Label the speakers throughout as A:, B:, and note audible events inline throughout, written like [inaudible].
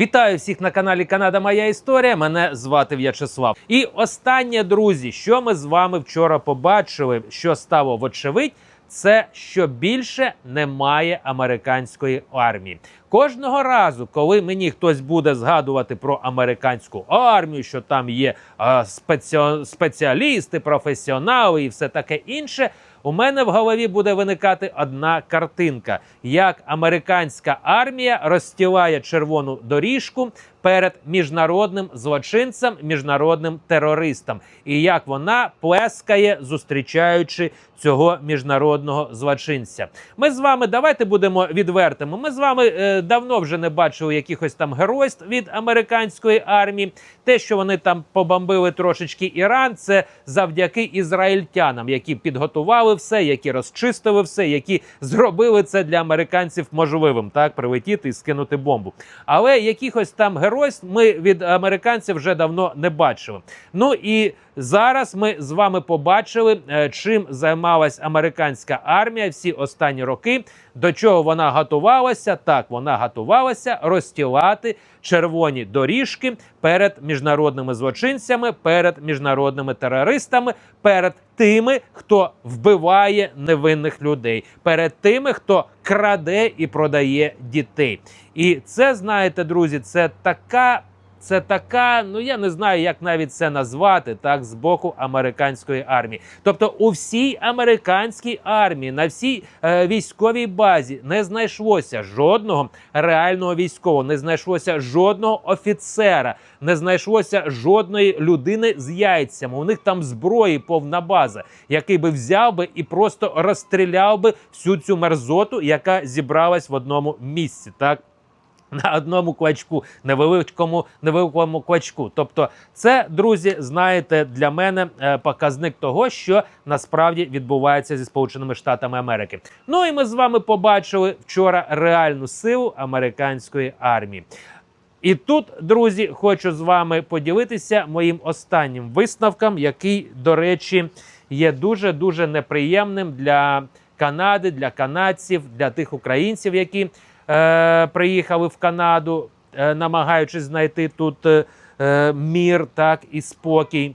A: Вітаю всіх на каналі Канада Моя Історія. Мене звати В'ячеслав. І останнє, друзі, що ми з вами вчора побачили, що стало вочевидь, це що більше немає американської армії. Кожного разу, коли мені хтось буде згадувати про американську армію, що там є е, спеціо- спеціалісти, професіонали і все таке інше. У мене в голові буде виникати одна картинка: як американська армія розстілає червону доріжку перед міжнародним злочинцем, міжнародним терористом, і як вона плескає, зустрічаючи цього міжнародного злочинця. Ми з вами давайте будемо відвертими. Ми з вами е, давно вже не бачили якихось там геройств від американської армії. Те, що вони там побомбили трошечки Іран, це завдяки ізраїльтянам, які підготували все, які розчистили все, які зробили це для американців можливим, так прилетіти і скинути бомбу. Але якихось там геройств ми від американців вже давно не бачили. Ну і зараз ми з вами побачили, е, чим займалась американська армія всі останні роки. До чого вона готувалася? Так, вона готувалася розстілати червоні доріжки перед міжнародними злочинцями, перед міжнародними терористами, перед тими, хто вбиває невинних людей, перед тими, хто краде і продає дітей. І це знаєте, друзі, це така. Це така, ну я не знаю, як навіть це назвати так з боку американської армії. Тобто, у всій американській армії, на всій е, військовій базі не знайшлося жодного реального військового, не знайшлося жодного офіцера, не знайшлося жодної людини з яйцями. У них там зброї повна база, який би взяв би і просто розстріляв би всю цю мерзоту, яка зібралась в одному місці. Так [laughs] на одному квачку, невеликому невеликому квачку. Тобто, це, друзі, знаєте, для мене е, показник того, що насправді відбувається зі Сполученими Штатами Америки. Ну і ми з вами побачили вчора реальну силу американської армії. І тут, друзі, хочу з вами поділитися моїм останнім висновком, який, до речі, є дуже дуже неприємним для Канади, для канадців, для тих українців, які е, приїхали в Канаду, е, намагаючись знайти тут е, е, мір, так і спокій.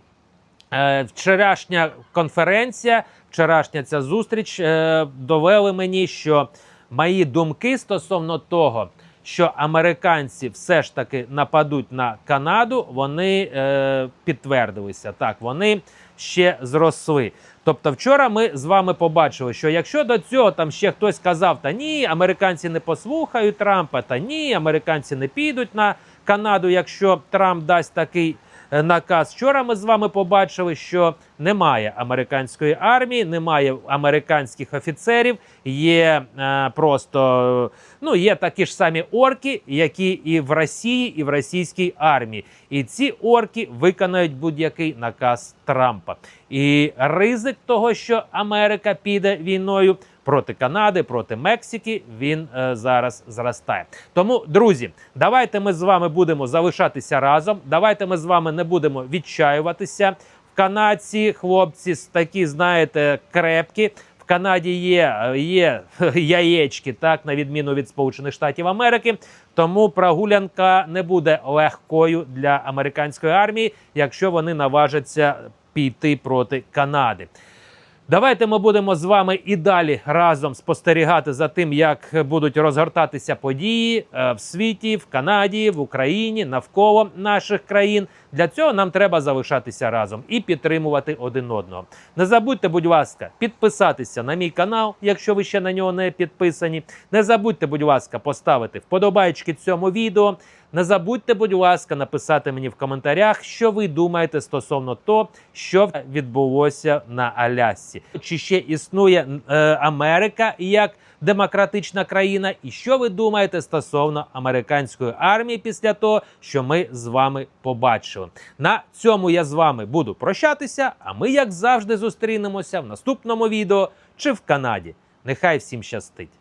A: Е, вчорашня конференція, вчорашня ця зустріч е, довели мені, що мої думки стосовно того, що американці все ж таки нападуть на Канаду, вони е, підтвердилися. Так, вони ще зросли. Тобто, вчора ми з вами побачили, що якщо до цього там ще хтось казав, та ні, американці не послухають Трампа, та ні, американці не підуть на Канаду, якщо Трамп дасть такий е, наказ. Вчора ми з вами побачили, що немає американської армії, немає американських офіцерів. Є е, просто ну є такі ж самі орки, які і в Росії, і в російській армії. І ці орки виконають будь-який наказ Трампа. І ризик того, що Америка піде війною. Проти Канади, проти Мексики він е, зараз зростає. Тому, друзі, давайте ми з вами будемо залишатися разом. Давайте ми з вами не будемо відчаюватися. Канадці хлопці такі, знаєте, крепкі. В Канаді є, є [laughs] яєчки, так на відміну від Сполучених Штатів Америки. Тому прогулянка не буде легкою для американської армії, якщо вони наважаться піти проти Канади. Давайте ми будемо з вами і далі разом спостерігати за тим, як будуть розгортатися події е, в світі, в Канаді, в Україні, навколо наших країн. Для цього нам треба залишатися разом і підтримувати один одного. Не забудьте, будь ласка, підписатися на мій канал, якщо ви ще на нього не підписані. Не забудьте, будь ласка, поставити вподобайки цьому відео. Не забудьте, будь ласка, написати мені в коментарях, що ви думаєте стосовно того, що відбулося на Алясці. Чи ще існує е, Америка як демократична країна? І що ви думаєте стосовно американської армії після того, що ми з вами побачили? На цьому я з вами буду прощатися. А ми, як завжди, зустрінемося в наступному відео чи в Канаді. Нехай всім щастить!